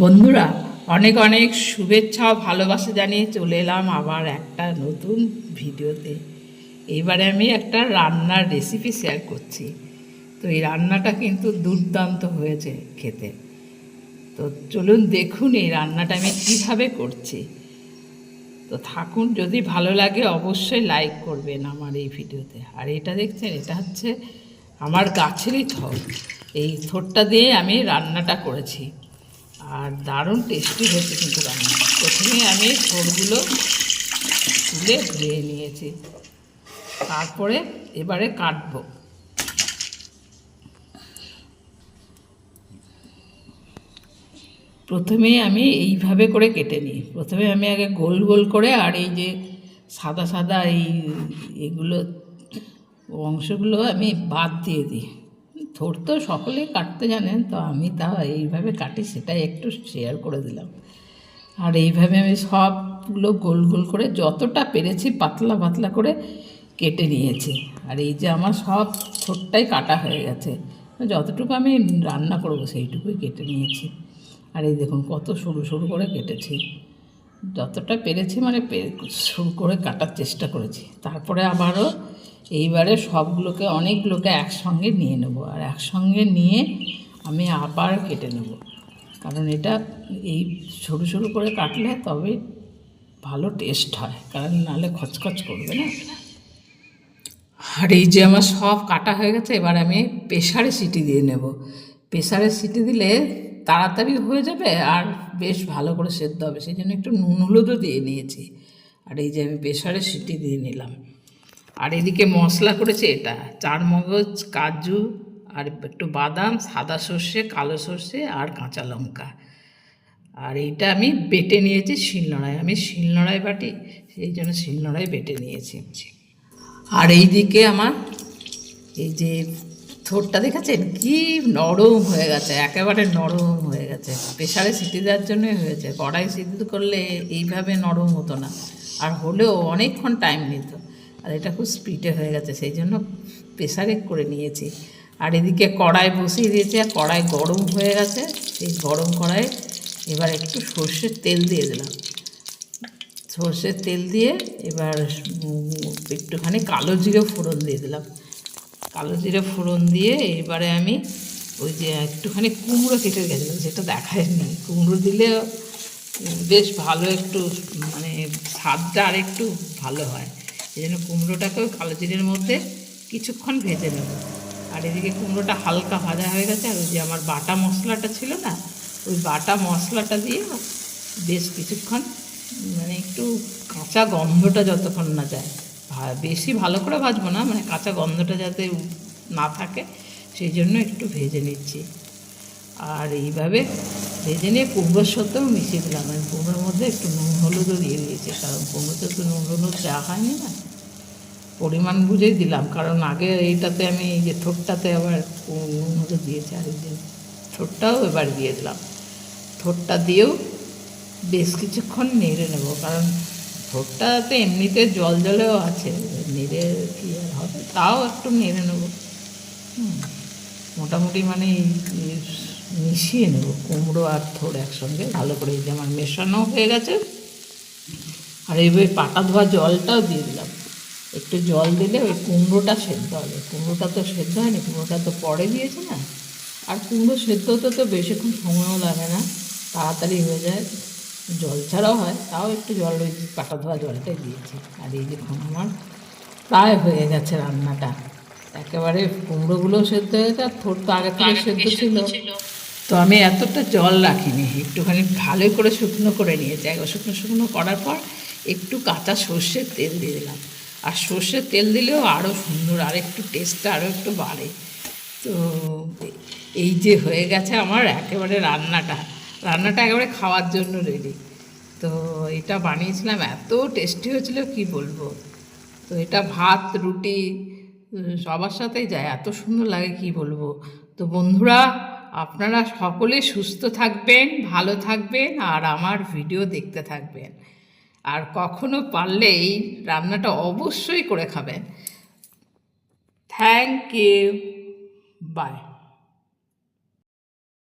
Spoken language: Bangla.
বন্ধুরা, অনেক অনেক শুভেচ্ছা ভালোবাসা জানিয়ে চলে এলাম আবার একটা নতুন ভিডিওতে। এইবারে আমি একটা রান্নার রেসিপি শেয়ার করছি। তো এই রান্নাটা কিন্তু দুর্দান্ত হয়েছে খেতে। তো চলুন দেখুন এই রান্নাটা আমি কীভাবে করছি। তো থাকুন, যদি ভালো লাগে অবশ্যই লাইক করবেন আমার এই ভিডিওতে। আর এটা দেখছেন, এটা হচ্ছে আমার গাছেরই থর। এই থরটা দিয়ে আমি রান্নাটা করেছি। আর দারুণ টেস্টি হয়েছে কিন্তু রান্না। প্রথমে আমি থরগুলো তুলে ধুয়ে নিয়েছি। তারপরে এবারে কাটবো। প্রথমে আমি এইভাবে করে কেটে নিই। প্রথমে আমি আগে গোল গোল করে আর এই যে সাদা সাদা এই এগুলো অংশগুলো আমি বাদ দিয়ে দিই। থোর তো সকলেই কাটতে জানেন, তো আমি তাও এইভাবে কাটি সেটাই একটু শেয়ার করে দিলাম। আর এইভাবে আমি সবগুলো গোল গোল করে যতটা পেরেছি পাতলা পাতলা করে কেটে নিয়েছি। আর এই যে আমার সব থোরটাই কাটা হয়ে গেছে। যতটুকু আমি রান্না করব সেইটুকুই কেটে নিয়েছি। আর এই দেখুন কত সরু সরু করে কেটেছি। যতটা পেরেছি মানে সরু করে কাটার চেষ্টা করেছি। তারপরে আবারও এইবারে সবগুলোকে অনেকগুলোকে একসঙ্গে নিয়ে নেব। আর একসঙ্গে নিয়ে আমি আবার কেটে নেব। কারণ এটা এই সরু সরু করে কাটলে তবে ভালো টেস্ট হয়। কারণ নাহলে খচখচ করবে না। আর এই যে আমার সব কাটা হয়ে গেছে, এবার আমি প্রেশারে সিটি দিয়ে নেব। প্রেশারে সিটি দিলে তাড়াতাড়ি হয়ে যাবে আর বেশ ভালো করে সেদ্ধ হবে। সেই জন্য একটু নুন হলুদও দিয়ে নিয়েছি। আর এই যে আমি প্রেশারে সিটি দিয়ে নিলাম। আর এদিকে মশলা করেছে এটা চার মগজ কাজু, আর একটু বাদাম, সাদা সর্ষে, কালো সর্ষে আর কাঁচা লঙ্কা। আর এইটা আমি বেটে নিয়েছি শিলনোড়ায়, আমি শিলনোড়ায় বাটি, সেই জন্য শিলনোড়ায় বেটে নিয়েছি। আর এই দিকে আমার এই যে থোরটা দেখেছেন? কি নরম হয়ে গেছে, একেবারে নরম হয়ে গেছে। প্রেশারে সিটি দেওয়ার জন্যই হয়েছে, কড়াই সিদ্ধ করলে এইভাবে নরম হতো না। আর হলেও অনেকক্ষণ টাইম নিত। আর এটা খুব স্পিডে হয়ে গেছে, সেই জন্য প্রেশারে করে নিয়েছি। আর এদিকে কড়াই বসিয়ে দিয়েছি, আর কড়াই গরম হয়ে গেছে। সেই গরম কড়াই এবার একটু সর্ষের তেল দিয়ে দিলাম। সর্ষের তেল দিয়ে এবার একটুখানি কালো জিরে ফোড়ন দিয়ে দিলাম। কালো জিরে ফোড়ন দিয়ে এবারে আমি ওই যে একটুখানি কুমড়ো কেটে গেছিলাম সেটা দেখায়নি। কুমড়ো দিলে বেশ ভালো একটু মানে স্বাদটা আর একটু ভালো হয়। এই জন্য কুমড়োটাকেও কালো জিরের মধ্যে কিছুক্ষণ ভেজে নেব। আর এদিকে কুমড়োটা হালকা ভাজা হয়ে গেছে, আর ওই যে আমার বাটা মশলাটা ছিল না, ওই বাটা মশলাটা দিয়ে বেশ কিছুক্ষণ মানে একটু কাঁচা গন্ধটা যতক্ষণ না যায়। বেশি ভালো করে ভাজবো না মানে কাঁচা গন্ধটা যাতে না থাকে, সেই জন্য একটু ভেজে নিচ্ছি। আর এইভাবে ভেজে নিয়ে কুমড়োর সাথেও মিশিয়ে দিলাম আমি কুমড়োর মধ্যে একটু নুন, হলুদও দিয়ে দিয়েছি। কারণ কুমড়োতে তো নুন, হলুদ দেওয়া হয়নি না। পরিমাণ বুঝেই দিলাম। কারণ আগে এইটাতে আমি যে ঠোঁটটাতে আবার নুন হলুদ দিয়েছি আর যে ঠোঁটটাও এবার দিয়ে দিলাম। ঠোঁটটা দিয়েও বেশ কিছুক্ষণ নেড়ে নেব। কারণ ঠোঁটটাতে এমনিতে জল জলেও আছে। নেড়ে কি আর হবে? তাও একটু নেড়ে নেব। মোটামুটি মানে মিশিয়ে নেব। কুমড়ো আর থোড় একসঙ্গে ভালো করে। এই যে আমার মেশানো হয়ে গেছে। আর এইভাবে পাটা ধোয়া জলটাও দিয়ে দিলাম। একটু জল দিলে ওই কুমড়োটা সেদ্ধ হবে কুমড়োটা তো সেদ্ধ হয়নি, কুমড়োটা তো পরে দিয়েছে না। আর কুমড়ো সেদ্ধ হতে তো বেশিক্ষণ সময়ও লাগে না। তাড়াতাড়ি হয়ে যায়। জল ছাড়াও হয়। তাও একটু জল, ওই পাটা ধোয়া জলটাই দিয়েছি। আর এই যে আমার প্রায় হয়ে গেছে রান্নাটা। একেবারে কুমড়োগুলো সেদ্ধ হয়েছে আর থোর তো আগে থেকে সেদ্ধ ছিল। তো আমি এতটা জল রাখিনি, একটুখানি ভালো করে শুকনো করে নিয়েছি। একবার শুকনো শুকনো করার পর একটু কাঁচা সর্ষের তেল দিয়ে দিলাম। আর সর্ষের তেল দিলেও আরও সুন্দর, আর একটু টেস্টটা আরও একটু বাড়ে। তো এই যে হয়ে গেছে আমার একেবারে রান্নাটা। রান্নাটা একেবারে খাওয়ার জন্য রেডি তো এটা বানিয়েছিলাম, এত টেস্টি হয়েছিল, কি বলব? তো এটা ভাত, রুটি সবার সাথেই যায়, এত সুন্দর লাগে, কি বলব? তো বন্ধুরা আপনারা সকলে সুস্থ থাকবেন, ভালো থাকবেন আর আমার ভিডিও দেখতে থাকবেন। আর কখনো পারলে এই রান্নাটা অবশ্যই করে খাবেন। Thank you by